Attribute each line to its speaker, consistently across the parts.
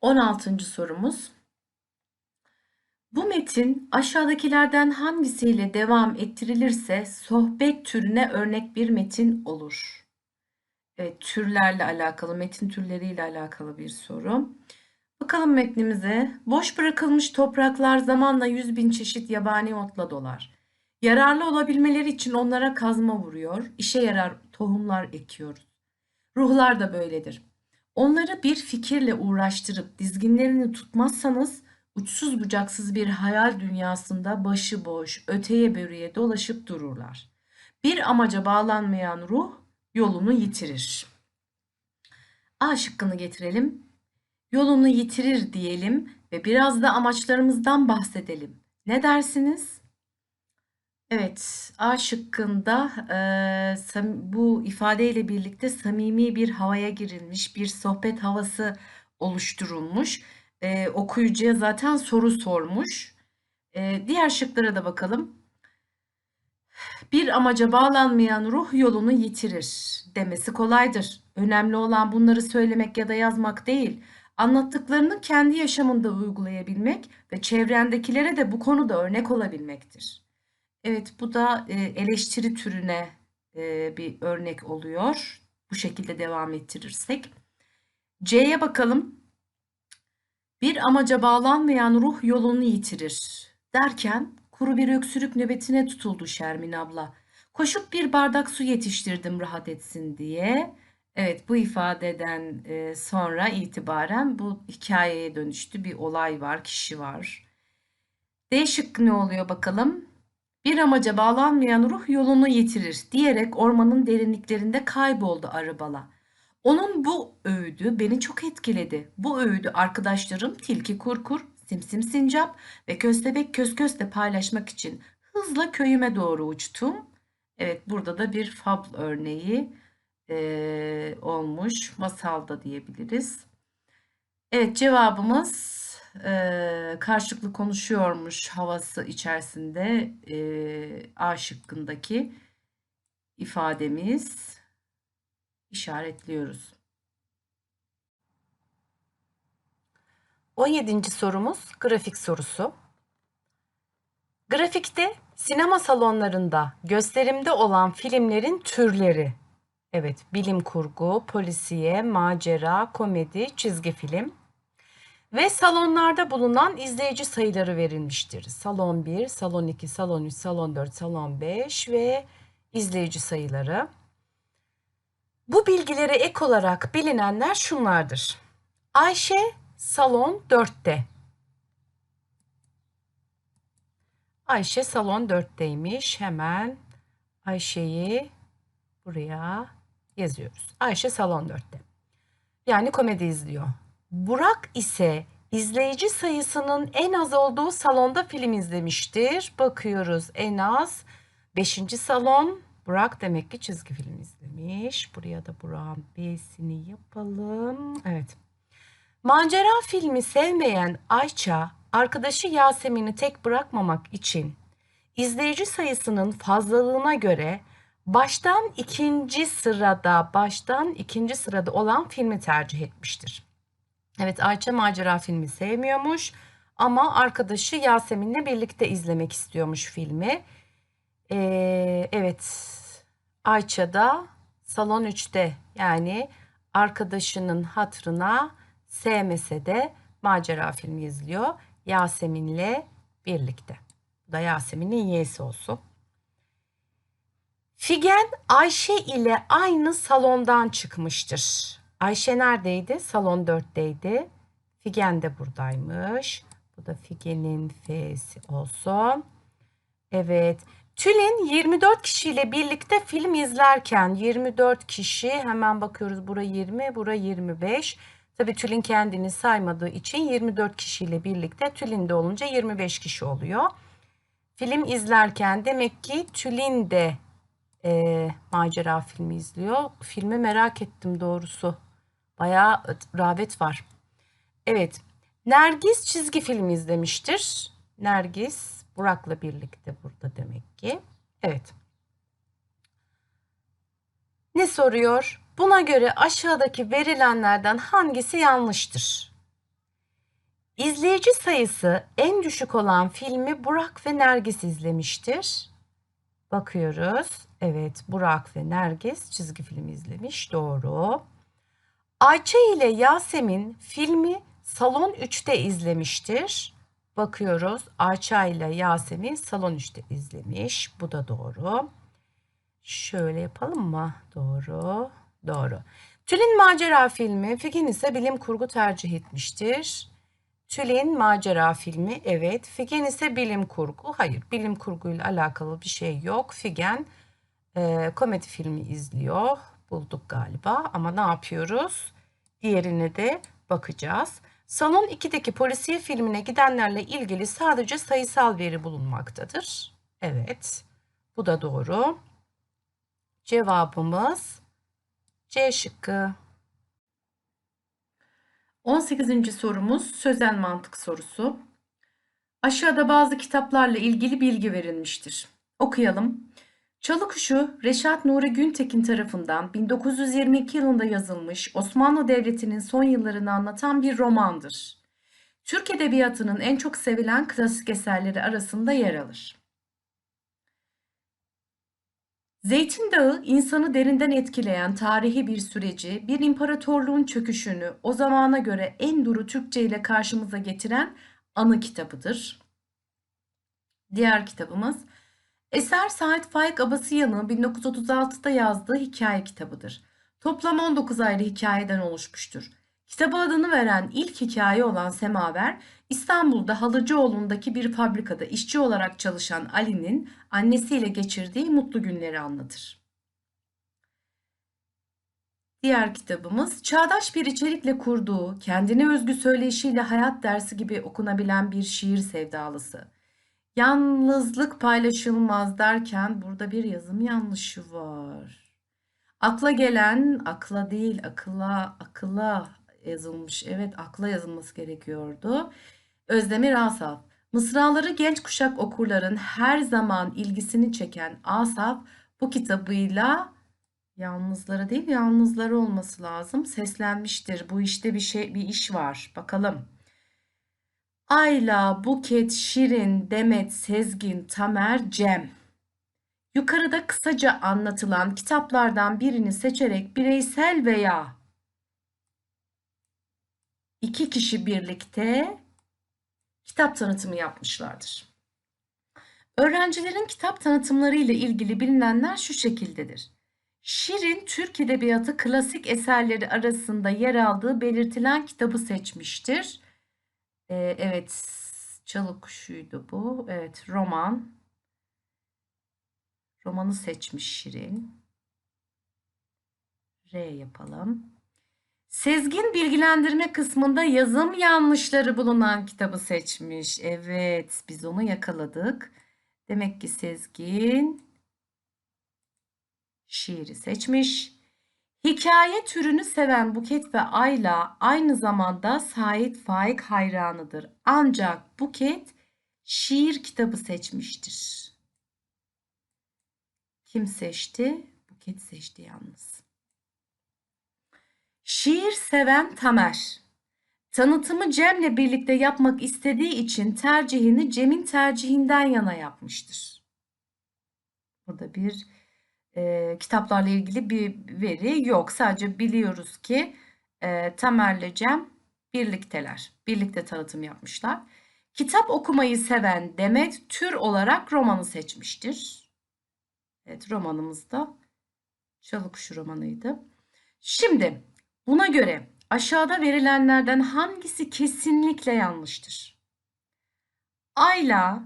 Speaker 1: 16. sorumuz. Bu metin aşağıdakilerden hangisiyle devam ettirilirse sohbet türüne örnek bir metin olur? Evet, türlerle alakalı, metin türleriyle alakalı bir soru. Bakalım metnimize. Boş bırakılmış topraklar zamanla yüz bin çeşit yabani otla dolar. Yararlı olabilmeleri için onlara kazma vuruyor, işe yarar tohumlar ekiyoruz. Ruhlar da böyledir. Onları bir fikirle uğraştırıp dizginlerini tutmazsanız uçsuz bucaksız bir hayal dünyasında başıboş, öteye börüye dolaşıp dururlar. Bir amaca bağlanmayan ruh yolunu yitirir. A şıkkını getirelim. Yolunu yitirir diyelim ve biraz da amaçlarımızdan bahsedelim. Ne dersiniz? Evet, A şıkkında e, bu ifadeyle birlikte samimi bir havaya girilmiş, bir sohbet havası oluşturulmuş. E, okuyucuya zaten soru sormuş. E, diğer şıklara da bakalım. Bir amaca bağlanmayan ruh yolunu yitirir demesi kolaydır. Önemli olan bunları söylemek ya da yazmak değil, anlattıklarını kendi yaşamında uygulayabilmek ve çevrendekilere de bu konuda örnek olabilmektir. Evet, bu da e, eleştiri türüne e, bir örnek oluyor. Bu şekilde devam ettirirsek. C'ye bakalım. Bir amaca bağlanmayan ruh yolunu yitirir. Derken kuru bir öksürük nöbetine tutuldu Şermin abla. Koşup bir bardak su yetiştirdim rahat etsin diye. Evet bu ifadeden e, sonra itibaren bu hikayeye dönüştü. Bir olay var, kişi var. D şıkkı ne oluyor bakalım? Bir amaca bağlanmayan ruh yolunu yitirir diyerek ormanın derinliklerinde kayboldu arabala. Onun bu öğüdü beni çok etkiledi. Bu öğüdü arkadaşlarım Tilki Kurkur, Simsim Sincap ve Köstebek Köskös'le paylaşmak için hızla köyüme doğru uçtum. Evet burada da bir fabl örneği e, olmuş. Masalda diyebiliriz. Evet cevabımız e, karşılıklı konuşuyormuş havası içerisinde e, A şıkkındaki ifademiz işaretliyoruz.
Speaker 2: 17. sorumuz grafik sorusu. Grafikte sinema salonlarında gösterimde olan filmlerin türleri. Evet, bilim kurgu, polisiye, macera, komedi, çizgi film ve salonlarda bulunan izleyici sayıları verilmiştir. Salon 1, salon 2, salon 3, salon 4, salon 5 ve izleyici sayıları. Bu bilgilere ek olarak bilinenler şunlardır. Ayşe salon 4'te. Ayşe salon 4'teymiş. Hemen Ayşe'yi buraya yazıyoruz. Ayşe salon 4'te. Yani komedi izliyor. Burak ise izleyici sayısının en az olduğu salonda film izlemiştir. Bakıyoruz en az 5. salon. Burak demek ki çizgi film izlemiş. Buraya da Burak'ın B'sini yapalım. Evet. Macera filmi sevmeyen Ayça, arkadaşı Yasemin'i tek bırakmamak için izleyici sayısının fazlalığına göre baştan ikinci sırada, baştan ikinci sırada olan filmi tercih etmiştir. Evet Ayça macera filmi sevmiyormuş ama arkadaşı Yasemin'le birlikte izlemek istiyormuş filmi. Ee, evet Ayça da salon 3'te yani arkadaşının hatrına sevmese de macera filmi izliyor. Yasemin'le birlikte. Bu da Yasemin'in yeğesi olsun. Figen Ayşe ile aynı salondan çıkmıştır. Ayşe neredeydi? Salon 4'teydi. Figen de buradaymış. Bu da Figen'in F'si olsun. Evet. Tülin 24 kişiyle birlikte film izlerken 24 kişi hemen bakıyoruz bura 20 bura 25. Tabii Tülin kendini saymadığı için 24 kişiyle birlikte Tülin de olunca 25 kişi oluyor. Film izlerken demek ki Tülin de e, macera filmi izliyor. Filmi merak ettim doğrusu. Bayağı rağbet var. Evet. Nergis çizgi film izlemiştir. Nergis Burak'la birlikte burada demek ki. Evet. Ne soruyor? Buna göre aşağıdaki verilenlerden hangisi yanlıştır? İzleyici sayısı en düşük olan filmi Burak ve Nergis izlemiştir. Bakıyoruz. Evet, Burak ve Nergis çizgi film izlemiş. Doğru. Ayça ile Yasemin filmi Salon 3'te izlemiştir. Bakıyoruz. Ayça ile Yasemin Salon 3'te izlemiş. Bu da doğru. Şöyle yapalım mı? Doğru. Doğru. Tülin Macera filmi, Figen ise bilim kurgu tercih etmiştir. Tülin Macera filmi evet. Figen ise bilim kurgu. Hayır bilim kurguyla alakalı bir şey yok. Figen e, komedi filmi izliyor. Bulduk galiba ama ne yapıyoruz? Diğerine de bakacağız. Salon 2'deki polisiye filmine gidenlerle ilgili sadece sayısal veri bulunmaktadır. Evet. Bu da doğru. Cevabımız C şıkkı.
Speaker 1: 18. sorumuz sözel mantık sorusu. Aşağıda bazı kitaplarla ilgili bilgi verilmiştir. Okuyalım. Çalı Kuşu, Reşat Nuri Güntekin tarafından 1922 yılında yazılmış Osmanlı Devleti'nin son yıllarını anlatan bir romandır. Türk Edebiyatı'nın en çok sevilen klasik eserleri arasında yer alır. Zeytin Dağı insanı derinden etkileyen tarihi bir süreci, bir imparatorluğun çöküşünü o zamana göre en duru Türkçe ile karşımıza getiren anı kitabıdır. Diğer kitabımız Eser Sait Faik Abasıyan'ın 1936'da yazdığı hikaye kitabıdır. Toplam 19 ayrı hikayeden oluşmuştur. Kitaba adını veren ilk hikaye olan Semaver, İstanbul'da Halıcıoğlu'ndaki bir fabrikada işçi olarak çalışan Ali'nin annesiyle geçirdiği mutlu günleri anlatır. Diğer kitabımız çağdaş bir içerikle kurduğu, kendine özgü söyleyişiyle hayat dersi gibi okunabilen bir şiir sevdalısı. Yalnızlık paylaşılmaz derken burada bir yazım yanlışı var. Akla gelen akla değil akılla akılla yazılmış. Evet akla yazılması gerekiyordu. Özdemir Asaf. Mısraları genç kuşak okurların her zaman ilgisini çeken Asaf bu kitabıyla yalnızlara değil yalnızları olması lazım. Seslenmiştir. Bu işte bir şey bir iş var. Bakalım. Ayla, Buket, Şirin, Demet, Sezgin, Tamer, Cem. Yukarıda kısaca anlatılan kitaplardan birini seçerek bireysel veya iki kişi birlikte kitap tanıtımı yapmışlardır. Öğrencilerin kitap tanıtımları ile ilgili bilinenler şu şekildedir. Şirin Türk Edebiyatı klasik eserleri arasında yer aldığı belirtilen kitabı seçmiştir. Ee, evet, Çalı Kuşu'ydu bu. Evet, roman. Romanı seçmiş Şirin. R yapalım. Sezgin bilgilendirme kısmında yazım yanlışları bulunan kitabı seçmiş. Evet, biz onu yakaladık. Demek ki Sezgin şiiri seçmiş. Hikaye türünü seven Buket ve Ayla aynı zamanda Sait Faik hayranıdır. Ancak Buket şiir kitabı seçmiştir. Kim seçti? Buket seçti yalnız. Şiir seven Tamer. Tanıtımı Cem'le birlikte yapmak istediği için tercihini Cem'in tercihinden yana yapmıştır. Burada bir e, kitaplarla ilgili bir veri yok. Sadece biliyoruz ki e, Tamer'le Cem birlikteler. Birlikte tanıtım yapmışlar. Kitap okumayı seven Demet tür olarak romanı seçmiştir. Evet romanımız da Çalıkuşu romanıydı. Şimdi buna göre aşağıda verilenlerden hangisi kesinlikle yanlıştır? Ayla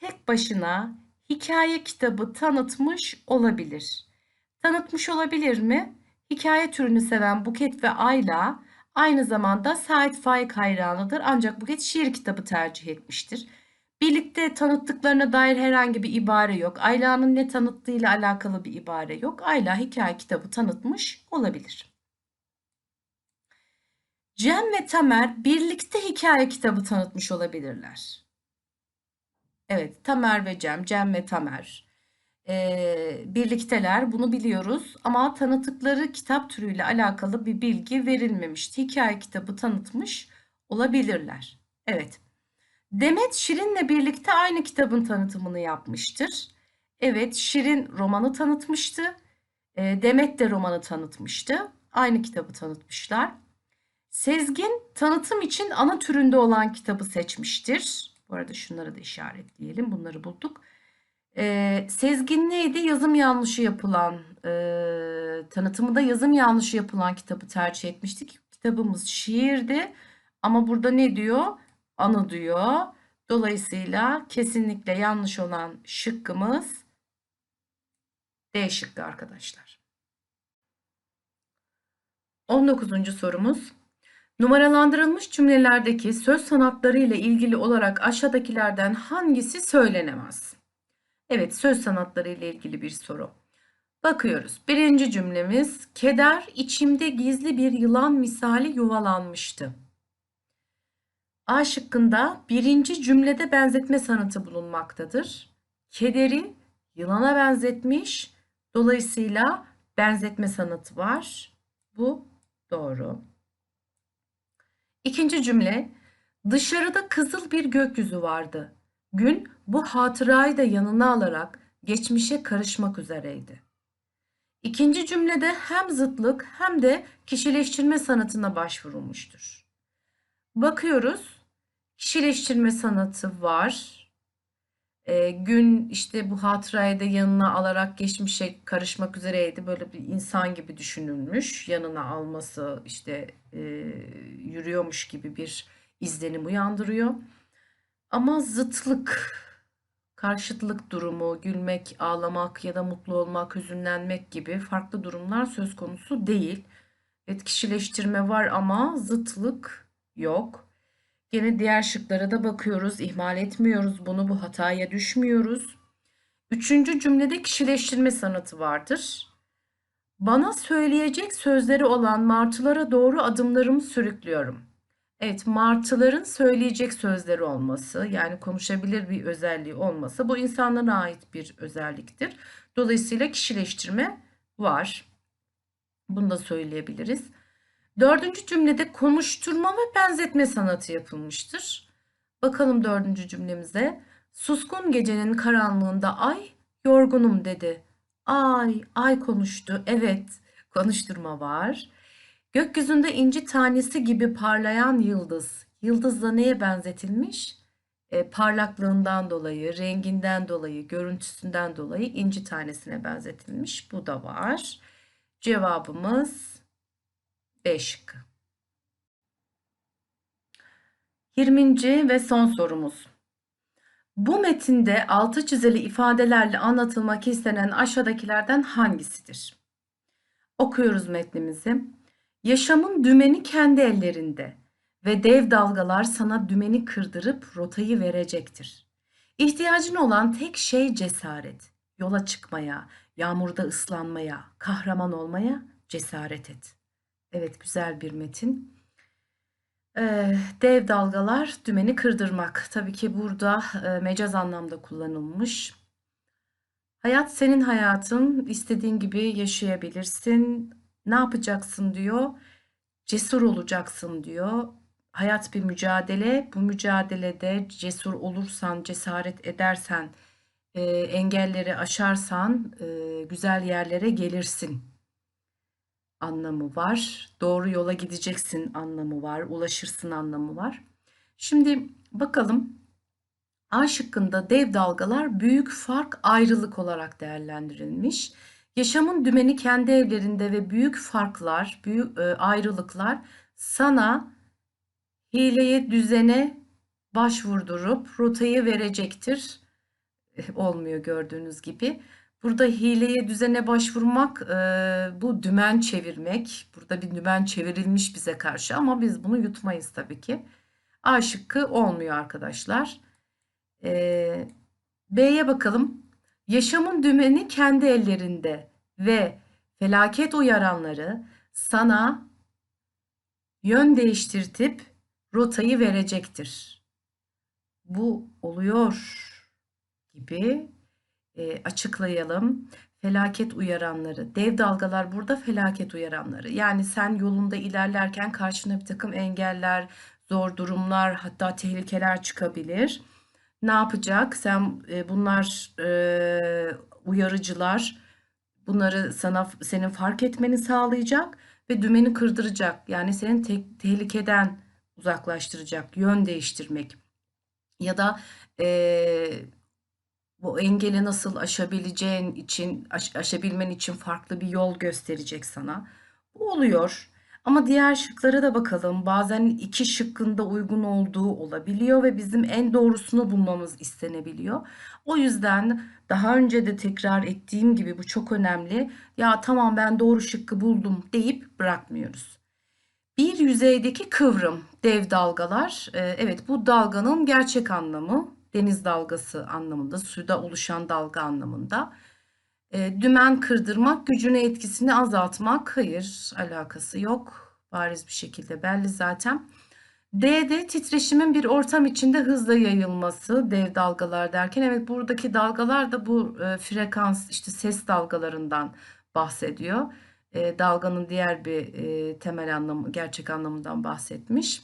Speaker 1: tek başına hikaye kitabı tanıtmış olabilir. Tanıtmış olabilir mi? Hikaye türünü seven Buket ve Ayla aynı zamanda Sait Faik hayranıdır ancak Buket şiir kitabı tercih etmiştir. Birlikte tanıttıklarına dair herhangi bir ibare yok. Ayla'nın ne tanıttığıyla alakalı bir ibare yok. Ayla hikaye kitabı tanıtmış olabilir. Cem ve Tamer birlikte hikaye kitabı tanıtmış olabilirler. Evet, Tamer ve Cem, Cem ve Tamer ee, birlikteler. Bunu biliyoruz ama tanıtıkları kitap türüyle alakalı bir bilgi verilmemişti. Hikaye kitabı tanıtmış olabilirler. Evet. Demet Şirin'le birlikte aynı kitabın tanıtımını yapmıştır. Evet, Şirin romanı tanıtmıştı. E, Demet de romanı tanıtmıştı. Aynı kitabı tanıtmışlar. Sezgin tanıtım için ana türünde olan kitabı seçmiştir. Bu arada şunları da işaretleyelim. Bunları bulduk. Ee, Sezgin neydi? Yazım yanlışı yapılan, e, tanıtımında yazım yanlışı yapılan kitabı tercih etmiştik. Kitabımız şiirdi. Ama burada ne diyor? Anı diyor. Dolayısıyla kesinlikle yanlış olan şıkkımız D şıkkı arkadaşlar. 19. sorumuz. Numaralandırılmış cümlelerdeki söz sanatları ile ilgili olarak aşağıdakilerden hangisi söylenemez? Evet, söz sanatları ile ilgili bir soru. Bakıyoruz. Birinci cümlemiz, keder içimde gizli bir yılan misali yuvalanmıştı. A şıkkında birinci cümlede benzetme sanatı bulunmaktadır. Kederi yılana benzetmiş, dolayısıyla benzetme sanatı var. Bu doğru. İkinci cümle, dışarıda kızıl bir gökyüzü vardı. Gün bu hatırayı da yanına alarak geçmişe karışmak üzereydi. İkinci cümlede hem zıtlık hem de kişileştirme sanatına başvurulmuştur. Bakıyoruz, kişileştirme sanatı var. E, gün işte bu hatırayı da yanına alarak geçmişe karışmak üzereydi. Böyle bir insan gibi düşünülmüş. Yanına alması işte e, yürüyormuş gibi bir izlenim uyandırıyor. Ama zıtlık, karşıtlık durumu, gülmek, ağlamak ya da mutlu olmak, hüzünlenmek gibi farklı durumlar söz konusu değil. Evet kişileştirme var ama zıtlık yok. Gene diğer şıklara da bakıyoruz, ihmal etmiyoruz bunu, bu hataya düşmüyoruz. Üçüncü cümlede kişileştirme sanatı vardır. Bana söyleyecek sözleri olan martılara doğru adımlarımı sürüklüyorum. Evet, martıların söyleyecek sözleri olması, yani konuşabilir bir özelliği olması bu insanlara ait bir özelliktir. Dolayısıyla kişileştirme var. Bunu da söyleyebiliriz. Dördüncü cümlede konuşturma ve benzetme sanatı yapılmıştır. Bakalım dördüncü cümlemize. Suskun gecenin karanlığında ay yorgunum dedi. Ay, ay konuştu. Evet, konuşturma var. Gökyüzünde inci tanesi gibi parlayan yıldız. Yıldızla neye benzetilmiş? E, parlaklığından dolayı, renginden dolayı, görüntüsünden dolayı inci tanesine benzetilmiş. Bu da var. Cevabımız B şıkkı. 20. ve son sorumuz. Bu metinde altı çizili ifadelerle anlatılmak istenen aşağıdakilerden hangisidir? Okuyoruz metnimizi. Yaşamın dümeni kendi ellerinde ve dev dalgalar sana dümeni kırdırıp rotayı verecektir. İhtiyacın olan tek şey cesaret. Yola çıkmaya, yağmurda ıslanmaya, kahraman olmaya cesaret et. Evet güzel bir metin. Ee, dev dalgalar dümeni kırdırmak. Tabii ki burada e, mecaz anlamda kullanılmış. Hayat senin hayatın. istediğin gibi yaşayabilirsin. Ne yapacaksın diyor. Cesur olacaksın diyor. Hayat bir mücadele. Bu mücadelede cesur olursan, cesaret edersen, e, engelleri aşarsan güzel yerlere gelirsin anlamı var. Doğru yola gideceksin anlamı var. Ulaşırsın anlamı var. Şimdi bakalım A şıkkında dev dalgalar büyük fark ayrılık olarak değerlendirilmiş. Yaşamın dümeni kendi evlerinde ve büyük farklar, büyük e, ayrılıklar sana hileye, düzene başvurdurup rotayı verecektir. Olmuyor gördüğünüz gibi. Burada hileye, düzene başvurmak, e, bu dümen çevirmek. Burada bir dümen çevirilmiş bize karşı ama biz bunu yutmayız tabii ki. A şıkkı olmuyor arkadaşlar. E, B'ye bakalım. Yaşamın dümeni kendi ellerinde ve felaket uyaranları sana yön değiştirtip rotayı verecektir. Bu oluyor gibi e, açıklayalım. Felaket uyaranları, dev dalgalar burada felaket uyaranları. Yani sen yolunda ilerlerken karşına bir takım engeller, zor durumlar hatta tehlikeler çıkabilir. Ne yapacak? Sen e, bunlar e, uyarıcılar bunları sana senin fark etmeni sağlayacak ve dümeni kırdıracak. Yani senin te- tehlikeden uzaklaştıracak, yön değiştirmek ya da e, bu engeli nasıl aşabileceğin için aş- aşabilmen için farklı bir yol gösterecek sana. Bu oluyor. Ama diğer şıklara da bakalım. Bazen iki şıkkında uygun olduğu olabiliyor ve bizim en doğrusunu bulmamız istenebiliyor. O yüzden daha önce de tekrar ettiğim gibi bu çok önemli. Ya tamam ben doğru şıkkı buldum deyip bırakmıyoruz. Bir yüzeydeki kıvrım, dev dalgalar. Ee, evet bu dalganın gerçek anlamı deniz dalgası anlamında, suda oluşan dalga anlamında. Ee, dümen kırdırmak, gücünü etkisini azaltmak. Hayır, alakası yok. Bariz bir şekilde belli zaten. D'de titreşimin bir ortam içinde hızla yayılması, dev dalgalar derken evet buradaki dalgalar da bu e, frekans işte ses dalgalarından bahsediyor. E, dalganın diğer bir e, temel anlamı, gerçek anlamından bahsetmiş.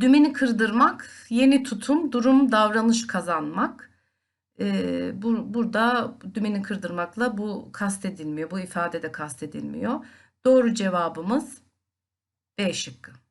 Speaker 1: Dümeni kırdırmak, yeni tutum, durum, davranış kazanmak. E, bu, burada dümeni kırdırmakla bu kastedilmiyor, bu ifade de kastedilmiyor. Doğru cevabımız B şıkkı.